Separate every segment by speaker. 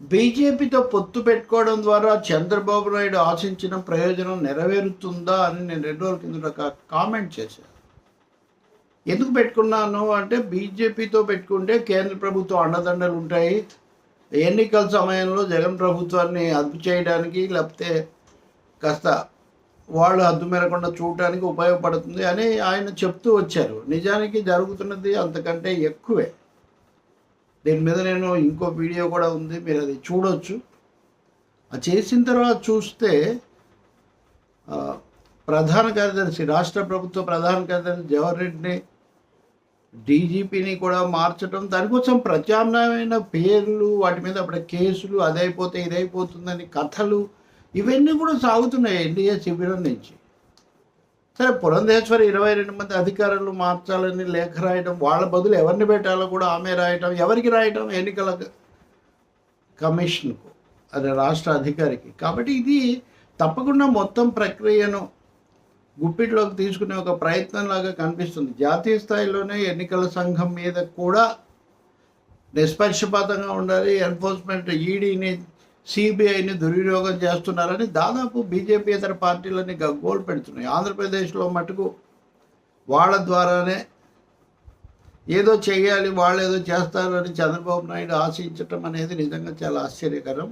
Speaker 1: బీజేపీతో పొత్తు పెట్టుకోవడం ద్వారా చంద్రబాబు నాయుడు ఆశించిన ప్రయోజనం నెరవేరుతుందా అని నేను రెండు రోజుల కింద ఒక కామెంట్ చేశాను. ఎందుకు పెట్టుకున్నాను అంటే బీజేపీతో పెట్టుకుంటే కేంద్ర ప్రభుత్వం అండదండలు ఉంటాయి. ఎన్నికల సమయంలో జగన్ ప్రభుత్వాన్ని అదుపు చేయడానికి లేకపోతే కాస్త వాళ్ళు అద్దు మెరకుండా చూడటానికి ఉపయోగపడుతుంది అని ఆయన చెప్తూ వచ్చారు. నిజానికి జరుగుతున్నది అంతకంటే ఎక్కువే. దీని మీద నేను ఇంకో వీడియో కూడా ఉంది మీరు అది చూడొచ్చు. అది చేసిన తర్వాత చూస్తే ప్రధాన కార్యదర్శి రాష్ట్ర ప్రభుత్వ ప్రధాన కార్యదర్శి జవహర్ రెడ్డిని డీజీపీని కూడా మార్చడం దానికోసం ప్రత్యామ్నాయమైన పేర్లు వాటి మీద అప్పుడు కేసులు అదైపోతే ఇదైపోతుందని కథలు ఇవన్నీ కూడా సాగుతున్నాయి ఎన్డీఏ శిబిరం నుంచి. సరే పురంధేశ్వరి ఇరవై రెండు మంది అధికారులు మార్చాలని లేఖ రాయటం వాళ్ళ బదులు ఎవరిని పెట్టాలో కూడా ఆమె రాయటం ఎవరికి రాయటం ఎన్నికల కమిషన్కు అదే రాష్ట్ర అధికారికి. కాబట్టి ఇది తప్పకుండా మొత్తం ప్రక్రియను గుప్పిట్లోకి తీసుకునే ఒక ప్రయత్నంలాగా కనిపిస్తుంది. జాతీయ స్థాయిలోనే ఎన్నికల సంఘం మీద కూడా నిష్పక్షపాతంగా ఉండాలి ఎన్ఫోర్స్మెంట్ ఈడీని సిబిఐని దుర్వినియోగం చేస్తున్నారని దాదాపు బీజేపీ ఇతర పార్టీలని గగ్గోలు పెడుతున్నాయి. ఆంధ్రప్రదేశ్లో మటుకు వాళ్ళ ద్వారానే ఏదో చేయాలి వాళ్ళు ఏదో చేస్తారని చంద్రబాబు నాయుడు ఆశించటం అనేది నిజంగా చాలా ఆశ్చర్యకరం.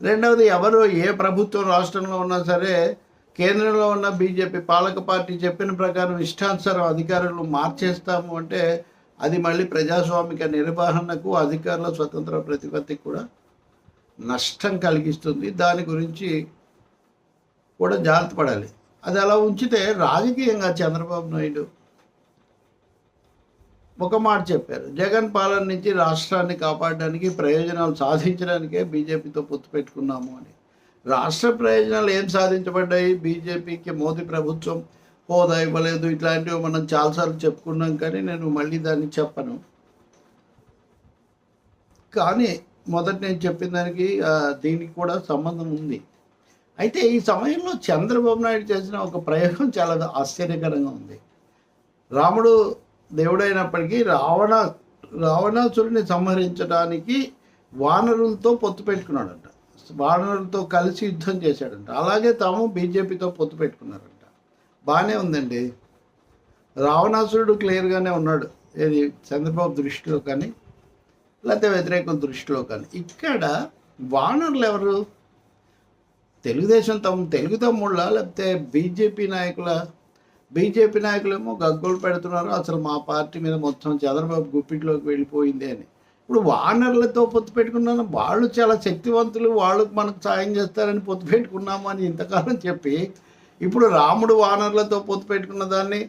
Speaker 1: రెండవది ఎవరు ఏ ప్రభుత్వం రాష్ట్రంలో ఉన్నా సరే కేంద్రంలో ఉన్న బీజేపీ పాలక పార్టీ చెప్పిన ప్రకారం ఇష్టానుసారం అధికారులు మార్చేస్తాము అంటే అది మళ్ళీ ప్రజాస్వామిక నిర్వహణకు అధికారుల స్వతంత్ర ప్రతిపత్తికి కూడా నష్టం కలిగిస్తుంది. దాని గురించి కూడా జాగ్రత్త పడాలి. అది అలా ఉంచితే రాజకీయంగా చంద్రబాబు నాయుడు ఒక మాట చెప్పారు. జగన్ పాలన నుంచి రాష్ట్రాన్ని కాపాడడానికి ప్రయోజనాలు సాధించడానికే బీజేపీతో పొత్తు పెట్టుకున్నాము అని. రాష్ట్ర ప్రయోజనాలు ఏం సాధించబడ్డాయి? బీజేపీకి మోదీ ప్రభుత్వం హోదా ఇవ్వలేదు. ఇట్లాంటివి మనం చాలాసార్లు చెప్పుకున్నాం కానీ నేను మళ్ళీ దాన్ని చెప్పను. కానీ మొదట నేను చెప్పిన దానికి దీనికి కూడా సంబంధం ఉంది. అయితే ఈ సమయంలో చంద్రబాబు నాయుడు చేసిన ఒక ప్రయోగం చాలా ఆశ్చర్యకరంగా ఉంది. రాముడు దేవుడైనప్పటికీ రావణ రావణాసురుని సంహరించడానికి వానరులతో పొత్తు పెట్టుకున్నాడంట. వానరులతో కలిసి యుద్ధం చేశాడంట. అలాగే తాము బీజేపీతో పొత్తు పెట్టుకున్నారంట. బాగానే ఉందండి. రావణాసురుడు క్లియర్గానే ఉన్నాడు. ఏది చంద్రబాబు దృష్టిలో కానీ లేకపోతే వ్యతిరేకం దృష్టిలో కానీ ఇక్కడ వానరులు ఎవరు? తెలుగుదేశం తమ తెలుగు తమ్ముళ్ళ? లేకపోతే బీజేపీ నాయకుల? బీజేపీ నాయకులేమో గగ్గోలు పెడుతున్నారు. అసలు మా పార్టీ మీద మొత్తం చంద్రబాబు గుప్పిట్లోకి వెళ్ళిపోయింది అని. ఇప్పుడు వానర్లతో పొత్తు పెట్టుకున్నాను. వాళ్ళు చాలా శక్తివంతులు. వాళ్ళకు మనకు సాయం చేస్తారని పొత్తు పెట్టుకున్నాము అని ఇంతకాలం చెప్పి ఇప్పుడు రాముడు వానర్లతో పొత్తు పెట్టుకున్న దాన్ని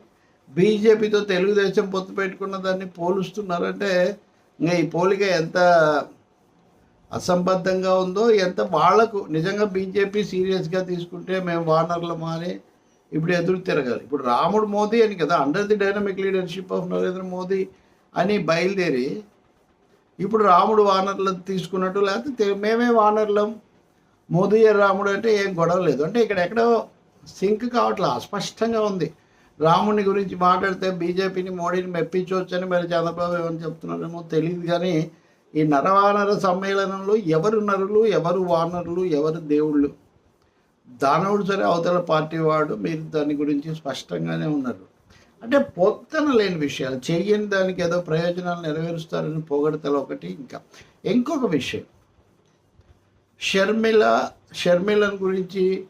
Speaker 1: బీజేపీతో తెలుగుదేశం పొత్తు పెట్టుకున్న దాన్ని పోలుస్తున్నారంటే ఇంకా ఈ పోలిక ఎంత అసంబద్ధంగా ఉందో ఎంత వాళ్ళకు నిజంగా బీజేపీ సీరియస్గా తీసుకుంటే మేము వానర్లు అని ఇప్పుడు ఎదురు తిరగాలి. ఇప్పుడు రాముడు మోదీ అని కదా under the dynamic leadership of Narendra Modi అని బయలుదేరి ఇప్పుడు రాముడు వానర్లు తీసుకున్నట్టు లేకపోతే మేమే వానర్లం. మోదీ రాముడు అంటే ఏం గొడవ లేదు. అంటే ఇక్కడ ఎక్కడో సింక్ కావట్లే అస్పష్టంగా ఉంది. రాముని గురించి మాట్లాడితే బీజేపీని మోడీని మెప్పించవచ్చని మరి చంద్రబాబు ఏమని చెప్తున్నారేమో తెలియదు కానీ ఈ నరవానర సమ్మేళనంలో ఎవరు నరులు ఎవరు వానరులు ఎవరు దేవుళ్ళు? దానవుడు సరే అవతల పార్టీ వాడు మీరు దాని గురించి స్పష్టంగానే ఉన్నారు. అంటే పొత్తన లేని విషయాలు చేయని దానికి ఏదో ప్రయోజనాలు నెరవేరుస్తారని పొగడతలు ఒకటి ఇంకా. ఇంకొక విషయం. షర్మిల షర్మిలను గురించి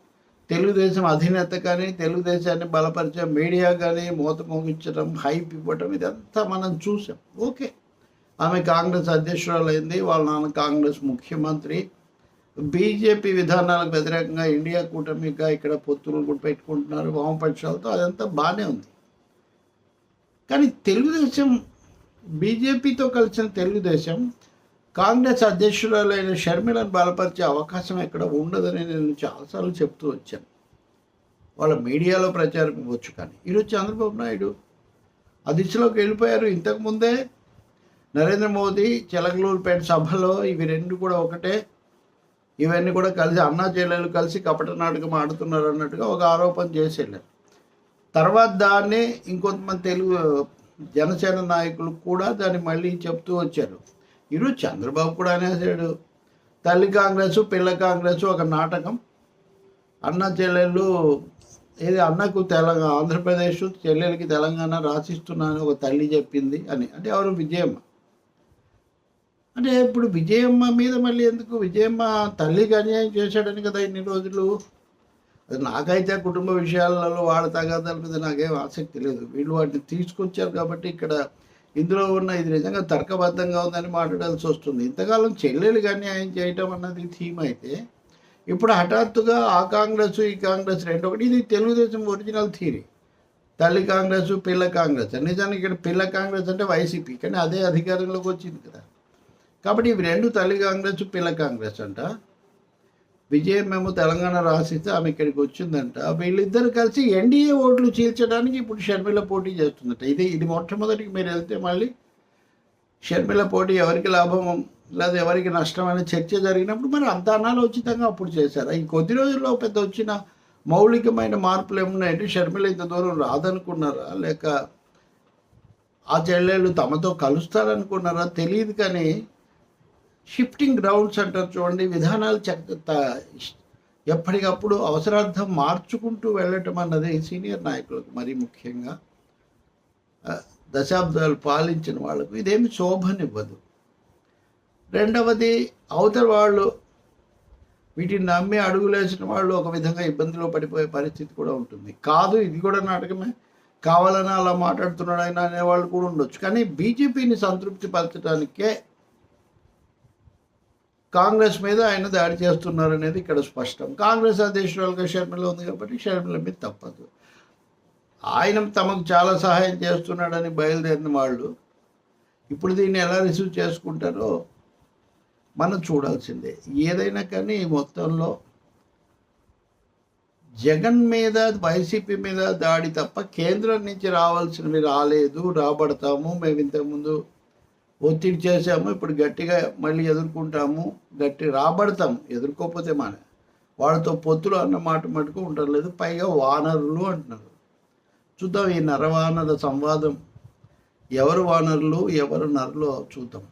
Speaker 1: తెలుగుదేశం అధినేత కానీ తెలుగుదేశాన్ని బలపరిచే మీడియా కానీ మూత మోగించడం హైప్ ఇవ్వటం ఇదంతా మనం చూసాం. ఓకే. ఆమె కాంగ్రెస్ అధ్యక్షురాలైంది వాళ్ళ నాన్న కాంగ్రెస్ ముఖ్యమంత్రి. బీజేపీ విధానాలకు వ్యతిరేకంగా ఇండియా కూటమిగా ఇక్కడ పొత్తులు కూడా పెట్టుకుంటున్నారు వామపక్షాలతో. అదంతా బాగానే ఉంది. కానీ తెలుగుదేశం బీజేపీతో కలిసిన తెలుగుదేశం కాంగ్రెస్ అధ్యక్షురాలైన షర్మిలను బలపరిచే అవకాశం ఎక్కడ ఉండదని నేను చాలాసార్లు చెప్తూ వచ్చాను. వాళ్ళ మీడియాలో ప్రచారం ఇవ్వచ్చు కానీ. ఈరోజు చంద్రబాబు నాయుడు ఆ దిశలోకి వెళ్ళిపోయారు. ఇంతకుముందే నరేంద్ర మోదీ చెలగలూరుపేట సభలో ఇవి రెండు కూడా ఒకటే. ఇవన్నీ కూడా కలిసి అన్నా చెల్లెలు కలిసి కపట నాటకం ఆడుతున్నారు అన్నట్టుగా ఒక ఆరోపణ చేసి వెళ్ళారు. తర్వాత దాన్ని ఇంకొంతమంది తెలుగు జనసేన నాయకులు కూడా దాన్ని మళ్ళీ చెప్తూ వచ్చారు. ఈరోజు చంద్రబాబు కూడా అనేసాడు. తల్లి కాంగ్రెస్ పిల్ల కాంగ్రెస్ ఒక నాటకం. అన్న చెల్లెళ్ళు ఏది అన్నకు తెలంగాణ ఆంధ్రప్రదేశ్ చెల్లెలకి తెలంగాణ రాసిస్తున్నాను ఒక తల్లి చెప్పింది అని. అంటే ఎవరు? విజయమ్మ. అంటే ఇప్పుడు విజయమ్మ మీద మళ్ళీ ఎందుకు? విజయమ్మ తల్లికి అన్యాయం చేశాడని కదా ఇన్ని రోజులు? అది నాకైతే కుటుంబ విషయాలలో వాళ్ళ తగాదాల మీద నాకేం ఆసక్తి లేదు. వీళ్ళు వాటిని తీసుకొచ్చారు కాబట్టి ఇక్కడ ఇందులో ఉన్న ఇది నిజంగా తర్కబద్ధంగా ఉందని మాట్లాడాల్సి వస్తుంది. ఇంతకాలం చెల్లెలు అన్యాయం చేయటం అన్నది థీమ్ అయితే ఇప్పుడు హఠాత్తుగా ఆ కాంగ్రెస్ ఈ కాంగ్రెస్ రెండు ఒకటి ఇది తెలుగుదేశం ఒరిజినల్ థీరీ తల్లి కాంగ్రెస్ పిల్ల కాంగ్రెస్. నిజానికి ఇక్కడ పిల్ల కాంగ్రెస్ అంటే వైసీపీ కానీ అదే అధికారంలోకి వచ్చింది కదా. కాబట్టి ఇవి రెండు తల్లి కాంగ్రెస్ పిల్ల కాంగ్రెస్ అంట. విజయం మేము తెలంగాణ రాసిస్తే ఆమె ఇక్కడికి వచ్చిందంట. వీళ్ళిద్దరు కలిసి ఎన్డీఏ ఓట్లు చీల్చడానికి ఇప్పుడు షర్మిల పోటీ చేస్తుందట. ఇది ఇది మొట్టమొదటికి మీరు వెళ్తే మళ్ళీ షర్మిల పోటీ ఎవరికి లాభం లేదా ఎవరికి నష్టం అనే చర్చ జరిగినప్పుడు మరి అంత అనాలోచితంగా అప్పుడు చేశారు? ఈ కొద్ది రోజుల్లో పెద్ద వచ్చిన మౌలికమైన మార్పులు ఏమున్నాయంటే షర్మిల ఇంత దూరం రాదనుకున్నారా? లేక ఆ చెల్లెళ్ళు తమతో కలుస్తారనుకున్నారా? తెలియదు కానీ షిఫ్టింగ్ గ్రౌండ్స్ అంటారు చూడండి విధానాలు చెక్ ఎప్పటికప్పుడు అవసరార్థం మార్చుకుంటూ వెళ్ళటం అన్నది సీనియర్ నాయకులకు మరీ ముఖ్యంగా. దశాబ్దాలు పాలించిన వాళ్ళకు ఇదేమి శోభనివ్వదు. రెండవది అవతల వాళ్ళు వీటిని నమ్మి అడుగులేసిన వాళ్ళు ఒక విధంగా ఇబ్బందిలో పడిపోయే పరిస్థితి కూడా ఉంటుంది. కాదు ఇది కూడా నాటకమే. కావాలని అలా మాట్లాడుతున్నాడు ఆయన అనేవాళ్ళు కూడా ఉండొచ్చు. కానీ బీజేపీని సంతృప్తి పరచడానికే కాంగ్రెస్ మీద ఆయన దాడి చేస్తున్నారు అనేది ఇక్కడ స్పష్టం. కాంగ్రెస్ అధ్యక్షురాలుగా షర్మిల ఉంది కాబట్టి షర్మిల మీద తప్పదు. ఆయన తమకు చాలా సహాయం చేస్తున్నాడని బయలుదేరిన వాళ్ళు ఇప్పుడు దీన్ని ఎలా రిసీవ్ చేసుకుంటారో మనం చూడాల్సిందే. ఏదైనా కానీ మొత్తంలో జగన్ మీద వైసీపీ మీద దాడి తప్ప కేంద్రం నుంచి రావాల్సినవి రాలేదు రాబడతాము. మేము ఇంతకుముందు ఒత్తిడి చేసాము ఇప్పుడు గట్టిగా మళ్ళీ ఎదుర్కొంటాము గట్టి రాబడతాం ఎదుర్కోకపోతే మన. వాళ్ళతో పొత్తులు అన్న మాట మటుకు ఉండలేదు పైగా వానరులు అంటున్నారు. చూద్దాం ఈ నరవానర సంవాదం ఎవరు వానరులు ఎవరు నరులో చూద్దాం.